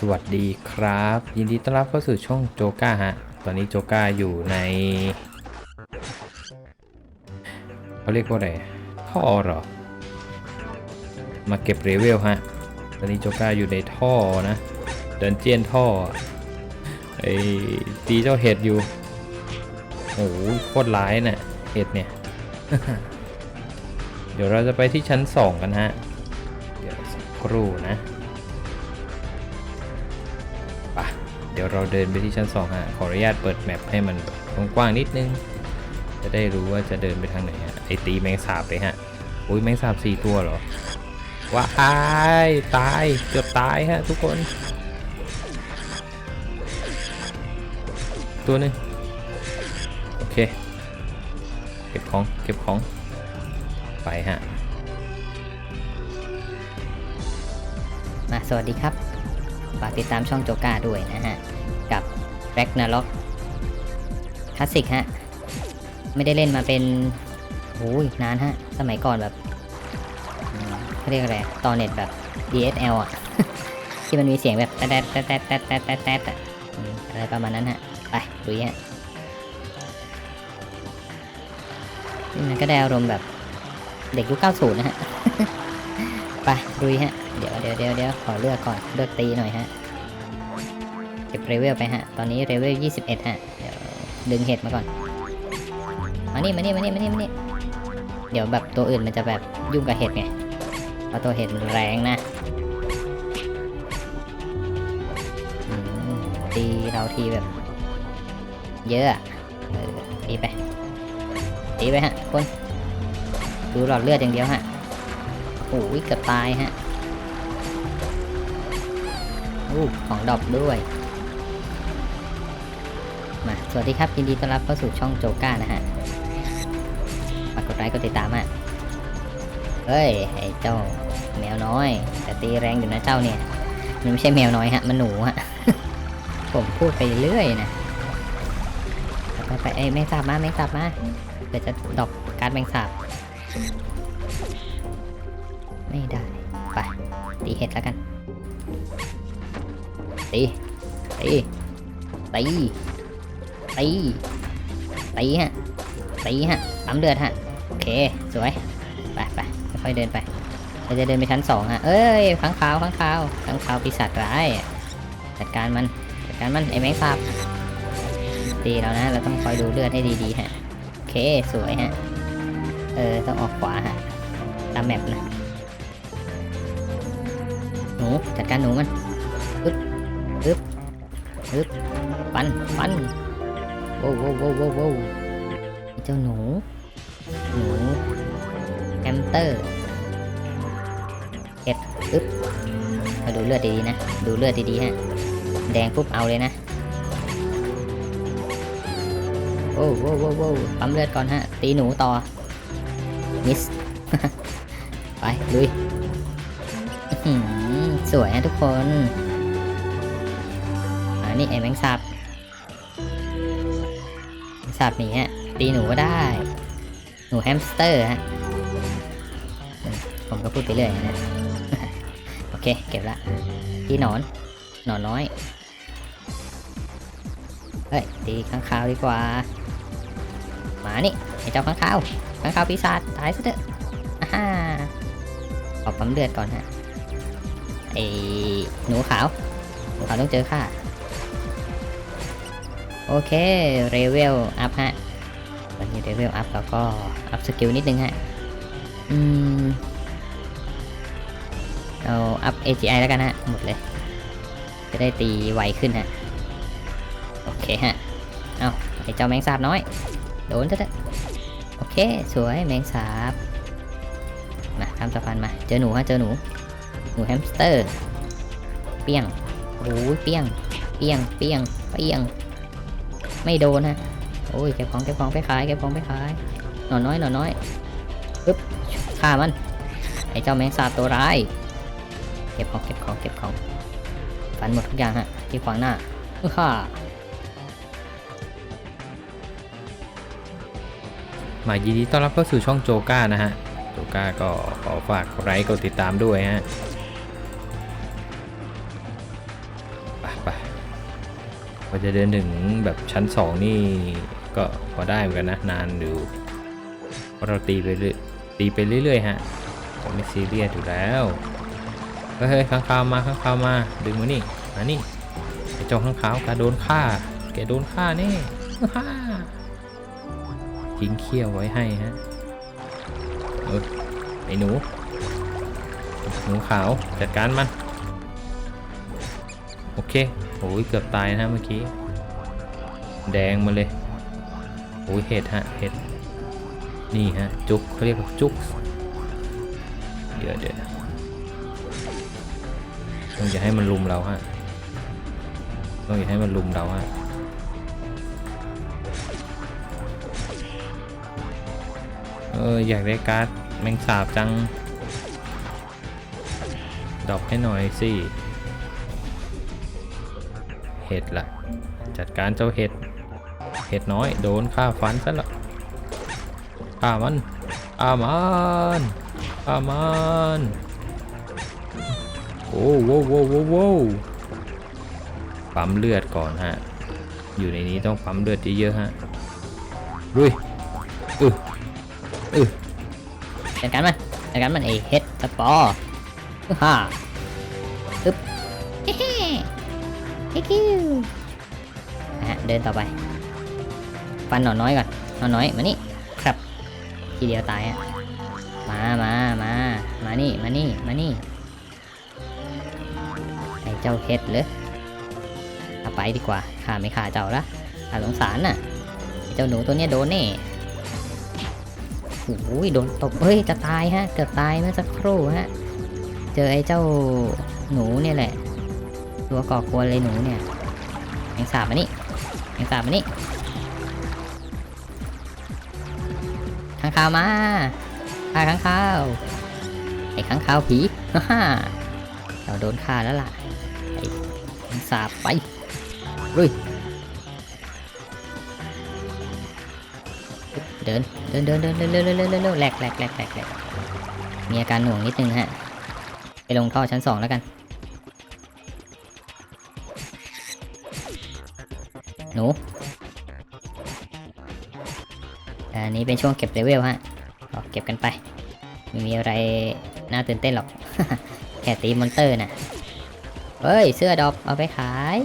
สวัสดีครับ ยินดีต้อนรับเข้าสู่ช่องโจก้าฮะ ตอนนี้โจก้าอยู่ในเขาเรียกว่าอะไรท่อหรอ มาเก็บเรเวลฮะ ตอนนี้โจก้าอยู่ในท่อนะเดินเจียนท่อไอ้ตีเจ้าเห็ดอยู่โอ้โหโคตรร้ายน่ะเห็ดเนี่ย เดี๋ยวเราจะไปที่ชั้น2กันฮะ เดี๋ยวสักครู่นะ เดี๋ยวเราเดินไปที่ชั้น2ฮะขออนุญาตเปิดแมปให้มันกว้างๆนิดนึง จะได้รู้ว่าจะเดินไปทางไหนฮะไอตีแมงสาบไปฮะอุ้ยแมงสาบสี่ตัวเหรอว้ายตายเกือบตายฮะทุกคน ตัวนึงโอเค เก็บของเก็บของไปฮะมาสวัสดีครับ ฝากติดตามช่องโจก้าด้วยนะฮะ กับแร็กนาล็อกคลาสสิกฮะ ไม่ได้เล่นมาเป็นโอ้ยนานฮะ สมัยก่อนแบบเขาเรียกอะไรตอนเน็ตแบบ DSL อะ ที่มันมีเสียงแบบแต๊ดแต๊ดแต๊ดแต๊ดแต๊ดแต๊ดแต๊ดอะอะไรประมาณนั้นฮะ ไปดูฮะนี่มันก็ได้อารมณ์แบบเด็กยุค90 นะฮะ ไปดุยฮะ ดี๋ยวเดี๋ยวเดี๋ยวเดี๋ยวขอเลือกก่อนเลือกตีหน่อยฮะเก็บเรเวลไปฮะ ตอนนี้เรเวล 21 ฮะ เดี๋ยวดึงเห็ดมาก่อน มานี่มานี่มานี่มานี่มานี่เดี๋ยวแบบตัวอื่นมันจะแบบยุ่งกับเห็ดไงเพราะตัวเห็ดมันแรงนะตีเราทีแบบ เยอะเออตีไปตีไปฮะคนดูหลอดเลือดอย่างเดียวฮะโอ้ยเกือบตายฮะ อู้ของดอปด้วย มาสวัสดีครับยินดีต้อนรับเข้าสู่ช่องโจก้านะฮะฝากกดไลค์กดติดตามฮะเฮ้ย ไอ้เจ้าแมวน้อย แต่ตีแรงอยู่นะเจ้าเนี่ย มันไม่ใช่แมวน้อยฮะ มันหนูฮะ ผมพูดไปเรื่อยนะ ไปไปๆเอ้แมงสาบมาแมงสาบมาเดี๋ยวจะดอกการแมงสาบ ไม่ได้ ไป ตีเห็ดแล้วกัน ตีตีตีตีตีฮะตีฮะปั๊มเดือดฮะโอเคสวยไปไปค่อยเดินไปเราจะเดินไปชั้นสองฮะเอ้ยข้างขาวข้างขาวข้างขาวปีศาจร้ายจัดการมันจัดการมันไอ้แมงสาบตีแล้วนะ เราต้องคอยดูเลือดให้ดีๆฮะโอเคสวยฮะเออต้องออกขวาฮะตามแมปนะหนูจัดการหนูมัน ปึ๊บปึ๊บฟันฟันโว้วโว้วโว้วโว้วโว้เจ้าหนู หนูแฮมสเตอร์เห็ดปึ๊บมาดูเลือดดีๆนะ ดูเลือดดีๆฮะ แดงปุ๊บเอาเลยนะโว้วโว้วโว้วโว้ปั๊มเลือดก่อนฮะ ตีหนูต่อ มิส ไป ลุย สวยนะทุกคน นนี้ไอ้แมงสาบแมงสาบนีฮะตีหนูก็ได้ หนูแฮมสเตอร์ฮะ ผมก็พูดไปเรื่อยนะ โอเค เก็บละตีหนอน หนอนน้อย เฮ้ย ตีข้างคาวดีกว่าหมานี่ไอ้เจ้าข้างคาว ข้างคาวปีศาจตายซะเถอะอ่าฮ่าขอปั๊มเลือดก่อนฮะไอ้หนูขาว หนูขาวต้องเจอค่ะ โอเคเรเวลอัพฮะวันนี้เรเวลอัพแล้วก็อัพสกิลนิดนึงฮะ อืม เอาอัพ AGI แล้วกันฮะ หมดเลย จะได้ตีไวขึ้นฮะ โอเคฮะ เอาไอเจ้าแมงสาบน้อย โดนซะเถอะโอเค สวยแมงสาบ มาข้ามสะพานมา เจอหนูฮะ เจอหนู หนูแฮมสเตอร์ เปี้ยงโอ้ยเปี้ยง เปี้ยง เปี้ยง เปี้ยง ไม่โดนฮะโอ้ยเก็บของเก็บของไปขายเก็บของไปขายหน่อน้อยหน่อน้อยปึ๊บฆ่ามันไอ้เจ้าแมงสาบตัวร้ายเก็บของเก็บของเก็บของฟันหมดทุกอย่างฮะที่ขวางหน้าฮ่ามายินดีต้อนรับเข้าสู่ช่องโจก้านะฮะ โจก้าก็ขอฝากไลค์กดติดตามด้วยฮะ พอจะเดินถึงแบบชั้นสองนี่ก็พอได้เหมือนกันนะนานอยู่เพราะเราตีไปเรื่อยตีไปเรื่อยๆฮะผมไม่ซีเรียสอยู่แล้วเฮ้ยข้างคาวมาข้างคาวมาดึงมานี่มานี่ไอ้เจ้าข้างขาวแกโดนฆ่า แกโดนฆ่าแน่ฮ่าทิ้งเขี้ยวไว้ให้ฮะเออไอ้หนูหนูขาวจัดการมัน โอเค อ้ยเกือบตายนะเมื่อกี้ แดงมาเลยโอ้ยเห็ดฮะเห็ดนี่ฮะจุกเขาเรียกว่าจุกเดี๋ยวเดี๋ยวต้องอย่าให้มันลุมเราฮะต้องอย่าให้มันลุมเราฮะเอออยากได้การ์ดแมงสาบจังดอกให้หน่อยสิ ห็ดละจัดการเจ้าเห็ด เห็ดน้อยโดนฆ่าฟันซะละฆ่ามันฆ่ามันฆ่ามันโอ้โว้โว้โว้โว้ปั๊มเลือดก่อนฮะ อยู่ในนี้ต้องปั๊มเลือดเยอะๆฮะรุยอึอึจัดการมันจัดการมันไอเฮ็ดสปอร์ฮ่าอึ๊บ เฮ้คิวฮะเดินต่อไป ฟันหนอนน้อยก่อนหนอนน้อยมานี่ครับทีเดียวตายอะมามามามานี่มานี่มานี่ไอเจ้าเฮ็ดเลยเอาไปดีกว่าข้าไม่ฆ่าเจ้าละข้าสงสารน่ะเจ้าหนูตัวเนี้ยโดนแน่โอ้ยโดนตบเฮ้ยจะตายฮะ เกือบตายเมื่อสักครู่ฮะ เจอไอ้เจ้าหนูเนี่ยแหละ ตัวก่อกวนเลยหนูเนี่ยแมงสาบมานี่แมงสาบมานี่ข้างคาวมาฆ่าข้างคาวไอ้ข้างคาวผีฮ่าเราโดนฆ่าแล้วล่ะไอ้แมงสาบไปลุยเดินเดินเดินเดินเดินเร็วเร็วเร็วเร็วเร็วแหลกแหลกแหลกแหลกแหลกมีอาการหน่วงนิดนึงฮะ ไปลงท่อชั้นสองแล้วกัน หนู อันนี้เป็นช่วงเก็บเลเวลฮะก็เก็บกันไป ไม่มีอะไรน่าตื่นเต้นหรอก แค่ตีมอนเตอร์น่ะเฮ้ย เสื้อดอกเอาไปขาย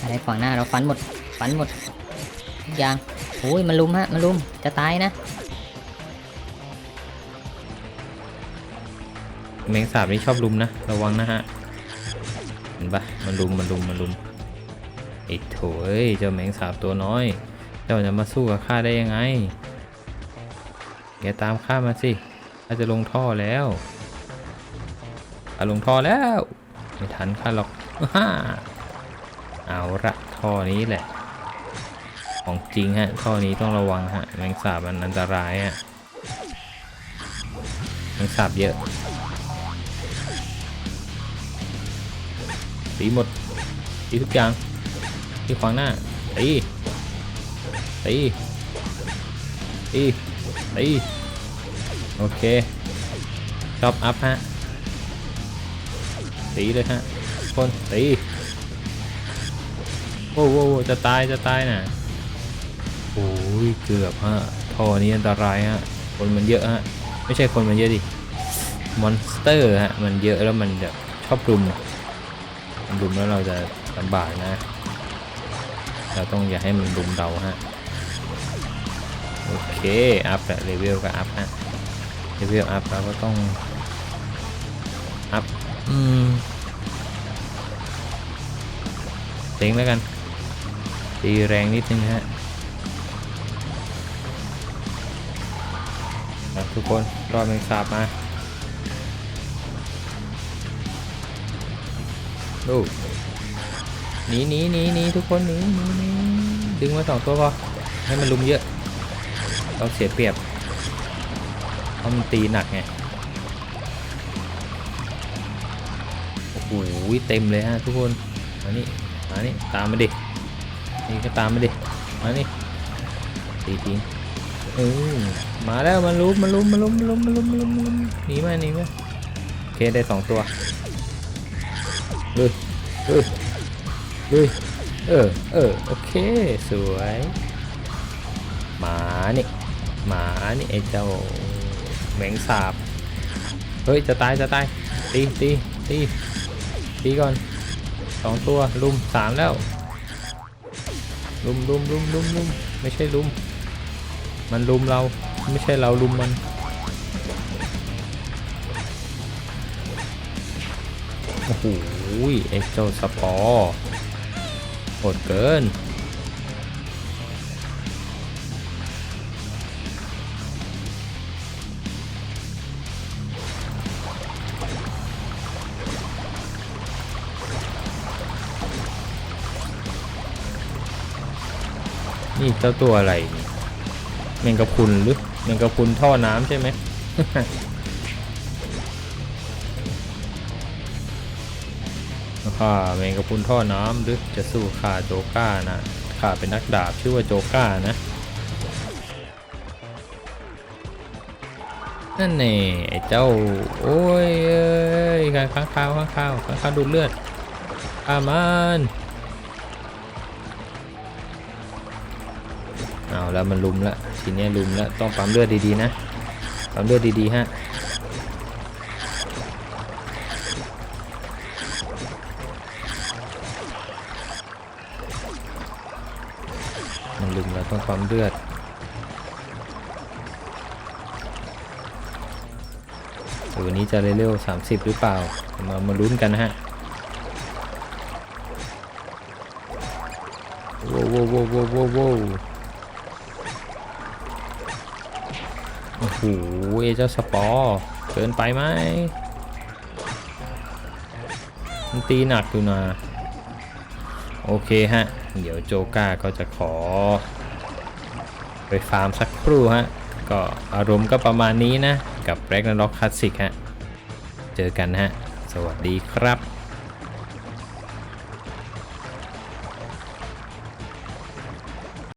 อะไรขวางหน้าเราฟันหมด ฟันหมดทุกอย่างโอ้ยมันลุมฮะ มันลุม จะตายนะแมงสาบนี่ชอบลุมนะ ระวังนะฮะ นปะมันลุมมันลุมมันลุมไอ้โถยเจ้าแมงสาบตัวน้อย เจ้าจะมาสู้กับข้าได้ยังไง แกตามข้ามาสิข้าจะลงท่อแล้วข้าลงท่อแล้ว ไม่ทันข้าหรอกฮ่าเอาละท่อนี้แหละ ของจริงฮะ ท่อนี้ต้องระวังฮะ แมงสาบมันอันตรายฮะ แมงสาบเยอะ ตีหมดตีทุกอย่างที่ขวางหน้าตีตีตีตีโอเคชอบอัพฮะตีเลยฮะคนตีโว้โว้วโว้จะตายจะตายน่ะโอ้ยเกือบฮะท่อนี้อันตรายฮะคนมันเยอะฮะไม่ใช่คนมันเยอะดิมอนสเตอร์ฮะมันเยอะแล้วมันแบบชอบรุมอะ รุมแล้วเราจะลำบากนะ เราต้องอย่าให้มันรุมเราฮะ โอเค อัพแหละเลเวลก็อัพฮะ เลเวลอัพเราก็ต้อง อัพ อืมเต็งแล้วกัน ตีแรงนิดนึงฮะทุกคนรอดแมงสาบมา ดูหนีหนีหนีหนีทุกคนหนีหนีหนีดึงมาสองตัวพอให้มันลุมเยอะ เราเสียเปรียบเพราะมันตีหนักไงโอ้โหเต็มเลยฮะทุกคนมานี่มานี่ตามมาดินี่ก็ตามมาดิมานี่ตีทิ้งเออมาแล้วมันลุมมันลุมมันลุมมันลุมมันลุมมันลุมมันลุมหนีมาหนีมาโอเคได้สองตัว ลยเลยเลยเออเออโอเค สวย หมานี่หมานี่ไอเจ้าแมงสาบ เฮ้ย จะตาย จะตาย ตีตีตีตีก่อนสองตัว ลุมสามแล้ว ลุมลุมลุมลุมลุมไม่ใช่ลุม มันลุมเรา ไม่ใช่เราลุมมัน โอ้โหไอ้เจ้าสปอร์โหดเกิน นี่เจ้าตัวอะไรนี่แมงกะพุนหรือแมงกะพุนท่อน้ำใช่ไหม ข้าแมงกะพุนท่อน้ำหรือจะสู้ข้าโจก้านะข้าเป็นนักดาบชื่อว่าโจก้านะ นั่นแน่ไอ้เจ้า โอ้ยเอ้ยข้างข้างข้าวข้างข้าวข้างข้าวดูดเลือดข้ามันเอาแล้วมันลุมละทีนี้ลุมละต้องปั๊มเลือดดีๆนะปั๊มเลือดดีๆฮะ มันลุมแล้วต้องปั๊มเลือดวันนี้จะเร็วๆ30 หรือเปล่า มามาลุ้นกันนะฮะโว้วโว้วโว้วโว้วโว้วโว้โอ้โหเอเจ้าสปอร์เกินไปไหมมันตีหนักอยู่นะ โอเคฮะ เดี๋ยวโจก้าก็จะขอ ไปฟาร์มสักครู่ฮะ ก็อารมณ์ก็ประมาณนี้นะ กับ r a g n a r o k Classic ฮะ เจอกันฮะ สวัสดีครับ